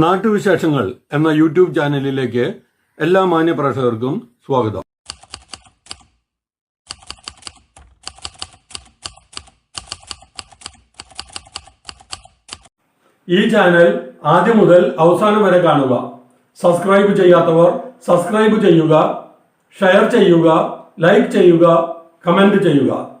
നാട്ടുവിശേഷങ്ങൾ എന്ന യൂട്യൂബ് ചാനലിലേക്ക് എല്ലാ മാന്യപ്രേക്ഷകർക്കും സ്വാഗതം. ഈ ചാനൽ ആദ്യം മുതൽ അവസാനം വരെ കാണുക. സബ്സ്ക്രൈബ് ചെയ്യാത്തവർ സബ്സ്ക്രൈബ് ചെയ്യുക ഷെയർ ചെയ്യുക ലൈക്ക് ചെയ്യുക കമന്റ് ചെയ്യുക.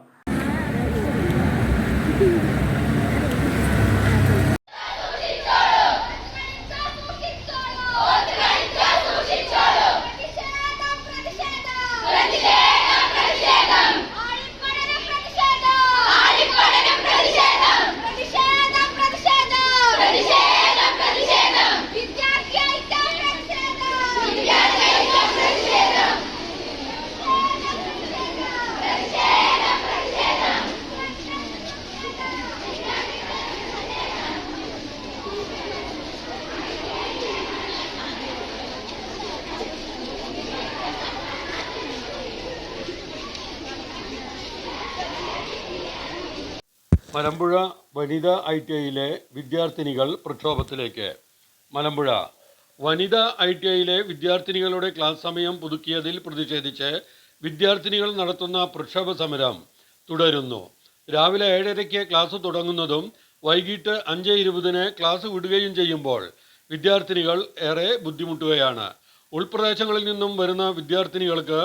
മലമ്പുഴ വനിതാ ഐ ടി ഐയിലെ വിദ്യാർത്ഥിനികൾ പ്രക്ഷോഭത്തിലേക്ക്. മലമ്പുഴ വനിതാ ഐ ടി ഐയിലെ വിദ്യാർത്ഥിനികളുടെ ക്ലാസ് സമയം പുതുക്കിയതിൽ പ്രതിഷേധിച്ച് വിദ്യാർത്ഥിനികൾ നടത്തുന്ന പ്രക്ഷോഭ സമരം തുടരുന്നു. രാവിലെ ഏഴരയ്ക്ക് ക്ലാസ് തുടങ്ങുന്നതും വൈകിട്ട് അഞ്ച് ഇരുപതിന് ക്ലാസ് വിടുകയും ചെയ്യുമ്പോൾ വിദ്യാർത്ഥിനികൾ ഏറെ ബുദ്ധിമുട്ടുകയാണ്. ഉൾപ്രദേശങ്ങളിൽ നിന്നും വരുന്ന വിദ്യാർത്ഥിനികൾക്ക്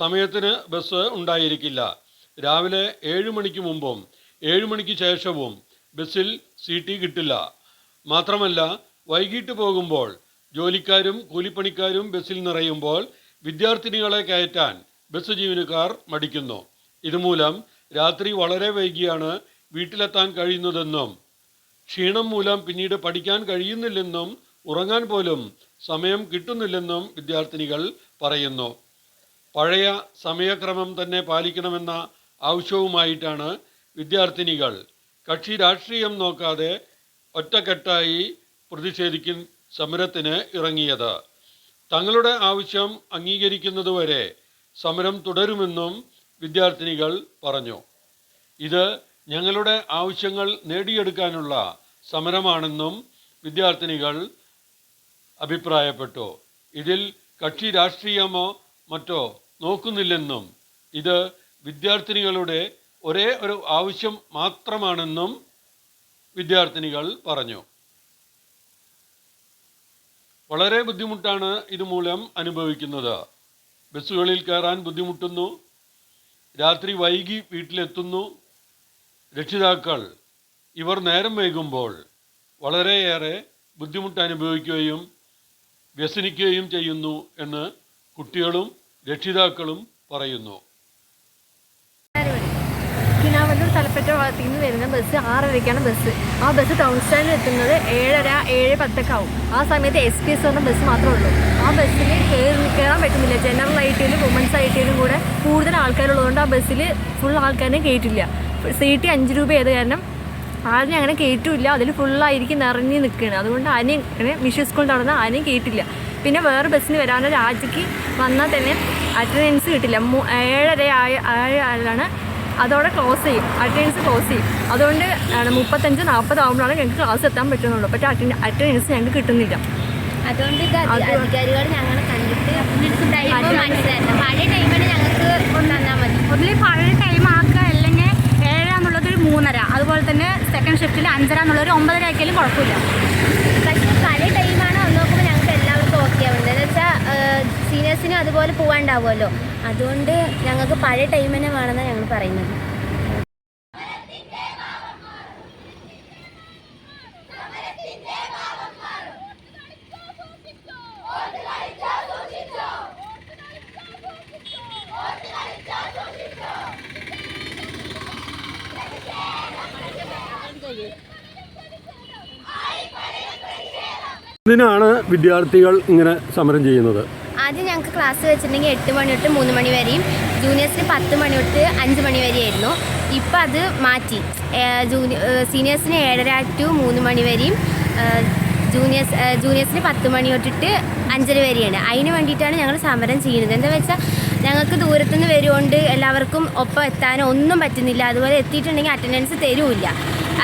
സമയത്തിന് ബസ് ഉണ്ടായിരിക്കില്ല. രാവിലെ ഏഴ് മണിക്ക് മുമ്പും ഏഴ് മണിക്ക് ശേഷവും ബസ്സിൽ സീറ്റ് കിട്ടില്ല. മാത്രമല്ല വൈകിട്ട് പോകുമ്പോൾ ജോലിക്കാരും കൂലിപ്പണിക്കാരും ബസ്സിൽ നിറയുമ്പോൾ വിദ്യാർത്ഥിനികളെ കയറ്റാൻ ബസ് ജീവനക്കാർ മടിക്കുന്നു. ഇതുമൂലം രാത്രി വളരെ വൈകിയാണ് വീട്ടിലെത്താൻ കഴിയുന്നതെന്നും ക്ഷീണം മൂലം പിന്നീട് പഠിക്കാൻ കഴിയുന്നില്ലെന്നും ഉറങ്ങാൻ പോലും സമയം കിട്ടുന്നില്ലെന്നും വിദ്യാർത്ഥിനികൾ പറയുന്നു. പഴയ സമയക്രമം തന്നെ പാലിക്കണമെന്ന ആവശ്യവുമായിട്ടാണ് വിദ്യാർത്ഥിനികൾ. കക്ഷി രാഷ്ട്രീയം നോക്കാതെ ഒറ്റക്കെട്ടായി പ്രതിഷേധിക്കും സമരത്തിന് ഇറങ്ങിയത്. തങ്ങളുടെ ആവശ്യം അംഗീകരിക്കുന്നതുവരെ സമരം തുടരുമെന്നും വിദ്യാർത്ഥിനികൾ പറഞ്ഞു. ഇത് ഞങ്ങളുടെ ആവശ്യങ്ങൾ നേടിയെടുക്കാനുള്ള സമരമാണെന്നും വിദ്യാർത്ഥിനികൾ അഭിപ്രായപ്പെട്ടു. ഇതിൽ കക്ഷി രാഷ്ട്രീയമോ മറ്റോ നോക്കുന്നില്ലെന്നും ഇത് വിദ്യാർത്ഥിനികളുടെ ഒരേ ഒരു ആവശ്യം മാത്രമാണെന്നും വിദ്യാർത്ഥിനികൾ പറഞ്ഞു. വളരെ ബുദ്ധിമുട്ടാണ് ഇതുമൂലം അനുഭവിക്കുന്നത്. ബസ്സുകളിൽ കയറാൻ ബുദ്ധിമുട്ടുന്നു. രാത്രി വൈകി വീട്ടിലെത്തുന്നു. രക്ഷിതാക്കൾ ഇവർ നേരം വൈകുമ്പോൾ വളരെയേറെ ബുദ്ധിമുട്ട് അനുഭവിക്കുകയും വ്യസനിക്കുകയും ചെയ്യുന്നു എന്ന് കുട്ടികളും രക്ഷിതാക്കളും പറയുന്നു. കിനാവല്ലൂർ തലപ്പറ്റ ഭാഗത്തു നിന്ന് വരുന്ന ബസ് ആറരയ്ക്കാണ് ബസ്. ആ ബസ് ടൗൺ സ്റ്റാൻഡിൽ എത്തുന്നത് ഏഴര ഏഴ് പത്തൊക്കെ ആവും. ആ സമയത്ത് എസ് പി എസ് പറഞ്ഞ ബസ് മാത്രമേ ഉള്ളൂ. ആ ബസ്സിൽ കയറി കയറാൻ പറ്റുന്നില്ല. ജനറൽ ഐറ്റിയിലും വുമൻസ് ഐറ്റിയിലും കൂടെ കൂടുതൽ ആൾക്കാരുള്ളതുകൊണ്ട് ആ ബസ്സിൽ ഫുൾ ആൾക്കാരെ കയറ്റില്ല സീറ്റ് അഞ്ച് രൂപ ആയത് കാരണം? ആരും അങ്ങനെ കയറ്റില്ല അതിൽ ഫുള്ളായിരിക്കും നിറഞ്ഞ് നിൽക്കുകയാണ് അതുകൊണ്ട് ആരെയും അങ്ങനെ മിഷൻ സ്കൂൾ നടന്നാൽ ആരെയും കയറ്റില്ല പിന്നെ വേറെ ബസ്സിന് വരാനോ രാജിക്ക് വന്നാൽ തന്നെ അറ്റൻഡൻസ് കിട്ടില്ല. ഏഴര ആയ ആയാലാണ് അതോടെ ക്ലോസ് ചെയ്യും. അറ്റൻഡൻസ് ക്ലോസ് ചെയ്യും. അതുകൊണ്ട് മുപ്പത്തഞ്ച് നാൽപ്പത് ആകുമ്പോഴാണ് ഞങ്ങൾക്ക് ക്ലാസ് എത്താൻ പറ്റുന്നുള്ളൂ. പക്ഷേ അറ്റൻഡൻസ് ഞങ്ങൾക്ക് കിട്ടുന്നില്ല. അതുകൊണ്ട് അധികാരികൾ ഞങ്ങളെ കണ്ടിട്ട് പഴയ ടൈമിന് ഞങ്ങൾക്ക് തന്നാൽ മതി. ഒന്നിൽ പഴയ ടൈം ആക്കുക അല്ലെങ്കിൽ ഏഴര എന്നുള്ളത് ഒരു മൂന്നര. അതുപോലെ തന്നെ സെക്കൻഡ് ഷിഫ്റ്റിൽ അഞ്ചര എന്നുള്ള ഒരു ഒമ്പതര ആക്കിയാലും കുഴപ്പമില്ല. പക്ഷേ പഴയ ടൈമാണ് വന്നു നോക്കുമ്പോൾ ഞങ്ങൾക്ക് എല്ലാവർക്കും ഓക്കെ ആവുന്നത്. എന്ന് വെച്ചാൽ സീനിയേഴ്സിനും അതുപോലെ പോകാണ്ടാവുമല്ലോ അതുകൊണ്ട് ഞങ്ങൾക്ക് പഴയ ടൈം തന്നെ വേണമെന്നാണ് ഞങ്ങൾ പറയുന്നത്. ഇതിനാണ് വിദ്യാർത്ഥികൾ ഇങ്ങനെ സമരം ചെയ്യുന്നത്. ആദ്യം ഞങ്ങൾക്ക് ക്ലാസ് വെച്ചിട്ടുണ്ടെങ്കിൽ എട്ട് മണി തൊട്ട് മൂന്ന് മണി വരെയും ജൂനിയേഴ്സിന് പത്ത് മണി തൊട്ട് അഞ്ച് മണി വരെയായിരുന്നു. ഇപ്പം അത് മാറ്റി. ജൂനിയ സീനിയേഴ്സിന് ഏഴര ടു മൂന്ന് മണി വരെയും ജൂനിയേഴ്സ് ജൂനിയേഴ്സിന് പത്ത് മണി തൊട്ടിട്ട് അഞ്ചര വരെയാണ്. അതിന് വേണ്ടിയിട്ടാണ് ഞങ്ങൾ സമരം ചെയ്യുന്നത്. എന്താ വെച്ചാൽ ഞങ്ങൾക്ക് ദൂരത്തുനിന്ന് വരുകൊണ്ട് എല്ലാവർക്കും ഒപ്പം എത്താനോ ഒന്നും പറ്റുന്നില്ല. അതുപോലെ എത്തിയിട്ടുണ്ടെങ്കിൽ അറ്റൻഡൻസ് തരുമില്ല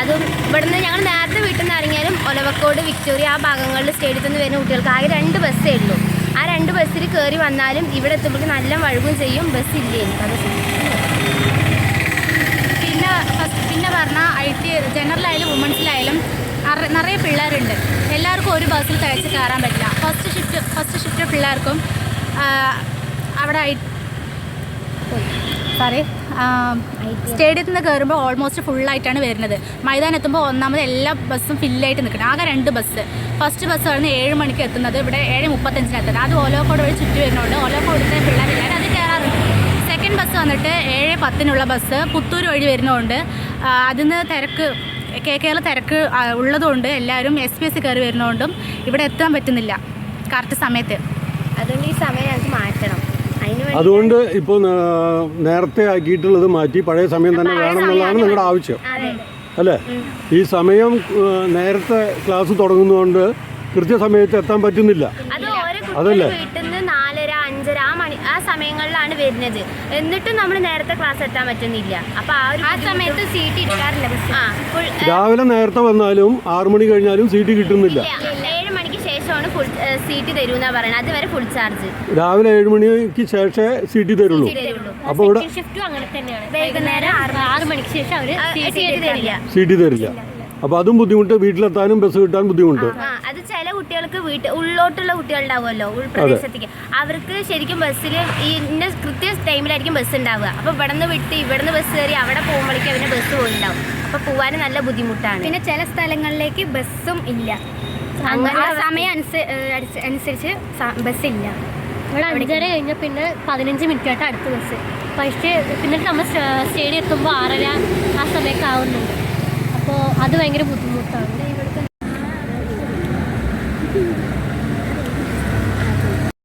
അതും ഇവിടുന്ന് ഞങ്ങൾ നേരത്തെ വീട്ടിൽ നിന്ന് ഇറങ്ങിയാലും ഒലവക്കോട് വിക്ടോറിയ ആ ഭാഗങ്ങളിൽ സ്റ്റേഡിയത്തിൽ നിന്ന് വരുന്ന കുട്ടികൾക്ക് ആകെ രണ്ട് ബസ്സേ ഉള്ളൂ. ബസ്സിൽ കയറി വന്നാലും ഇവിടെ എത്തുമ്പോൾ നല്ല വഴുകും ചെയ്യും ബസ് ഇല്ലേ അത് പിന്നെ ഫസ്റ്റ് പിന്നെ പറഞ്ഞാൽ ഐ ടി ജനറലായാലും വുമൺസിലായാലും അറ- നിറയെ പിള്ളേരുണ്ട്. എല്ലാവർക്കും ഒരു ബസ്സിൽ തികച്ച് കയറാൻ പറ്റില്ല. ഫസ്റ്റ് ഷിഫ്റ്റ് ഫസ്റ്റ് ഷിഫ്റ്റ് പിള്ളേർക്കും അവിടെ ഐ സോറി സ്റ്റേഡിയത്തിൽ നിന്ന് കയറുമ്പോൾ ഓൾമോസ്റ്റ് ഫുള്ളായിട്ടാണ് വരുന്നത്. മൈതാനം എത്തുമ്പോൾ ഒന്നാമത് എല്ലാ ബസ്സും ഫില്ലായിട്ട് നിൽക്കണം. ആകെ രണ്ട് ബസ് ഫസ്റ്റ് ബസ് വരുന്നത് ഏഴ് മണിക്ക് എത്തുന്നത്. ഇവിടെ ഏഴ് മുപ്പത്തഞ്ചിന് എത്തുന്നത്. അത് ഓലോക്കോട് വഴി ചുറ്റി വരുന്നുണ്ട്. ഓലോക്കോടത്തെ പിള്ളേരില്ല അത് കയറാറുണ്ട്. സെക്കൻഡ് ബസ് വന്നിട്ട് ഏഴ് പത്തിനുള്ള ബസ് പുത്തൂർ വഴി വരുന്നതുകൊണ്ട് അതിന് തിരക്ക് കെ കേരള തിരക്ക് ഉള്ളതുകൊണ്ട് എല്ലാവരും എസ് പി എസ് കയറി വരുന്നതുകൊണ്ടും ഇവിടെ എത്താൻ പറ്റുന്നില്ല. കറക്റ്റ് സമയത്ത്. അതുകൊണ്ട് ഈ സമയം ഞങ്ങൾക്ക് മാറ്റണം. അതുകൊണ്ട് ഇപ്പോൾ നേരത്തെ ആക്കിയിട്ടുള്ളത് മാറ്റി പഴയ സമയം തന്നെ വേണം എന്നുള്ളതാണ് നിങ്ങളുടെ ആവശ്യം. അതെ. അല്ലേ? ഈ സമയം നേരത്തെ ക്ലാസ് തുടങ്ങുന്നതുകൊണ്ട് കൃത്യസമയത്ത് എത്താൻ പറ്റുന്നില്ല. അതല്ലേ? ആ സമയങ്ങളിലാണ് വരുന്നത്. എന്നിട്ടും നമ്മൾ നേരത്തെ ക്ലാസ് എത്താൻ പറ്റുന്നില്ല. അപ്പൊ ആ ഒരു ആ സമയത്ത് സീറ്റ് ഇരിക്കാറില്ല ബസ് രാവിലെ നേരത്തെ വന്നാലും ആറു മണി കഴിഞ്ഞാലും സീറ്റ് കിട്ടുന്നില്ല. ഫുൾ സീറ്റ് തരൂന്നാ പറയുന്നത് അതുവരെ ഫുൾ ചാർജ് രാവിലെ ഏഴ് മണിക്ക് ശേഷമേ സീറ്റ് തരുള്ളൂ. അപ്പൊ അപ്പോൾ ഇവിടെ ഷിഫ്റ്റും അങ്ങനെ തന്നെയാണ്. വൈകുന്നേരം ആറ് മണിക്ക് ശേഷം അവർ സീറ്റ് തരില്ല. സീറ്റ് തരില്ല. അപ്പോൾ അതും ബുദ്ധിമുട്ട് വീട്ടിലെത്താനും ബസ് കിട്ടാൻ ബുദ്ധിമുട്ട്. ആ അത് ചില കുട്ടികൾക്ക് വീട്ടിൽ ഉള്ളോട്ടുള്ള കുട്ടികളുണ്ടാവുമല്ലോ ഉൾപ്രദേശത്തേക്ക്. അവർക്ക് ശരിക്കും ബസ്സിൽ ഈ ഇന്ന കൃത്യ ടൈമിലായിരിക്കും ബസ് ഉണ്ടാവുക. അപ്പോൾ ഇവിടെ നിന്ന് വിട്ട് ഇവിടെ നിന്ന് ബസ് കയറി അവിടെ പോകുമ്പോഴേക്കും അവന് ബസ് പോയിട്ടുണ്ടാവും അപ്പോൾ പോകാൻ നല്ല ബുദ്ധിമുട്ടാണ്. പിന്നെ ചില സ്ഥലങ്ങളിലേക്ക് ബസ്സും ഇല്ല. ആ സമയം അനുസരിച്ച് ബസ്സില്ല. ഇവിടെ അഞ്ചര കഴിഞ്ഞ പിന്നെ പതിനഞ്ച് മിനിറ്റ് ആയിട്ട് അടുത്ത ബസ്. പക്ഷേ പിന്നെ നമ്മൾ സ്റ്റേഡിയം എത്തുമ്പോൾ ആറര ആ സമയമൊക്കെ ആവുന്നുണ്ട്. അപ്പോൾ അത് ഭയങ്കര ബുദ്ധിമുട്ടാണ്.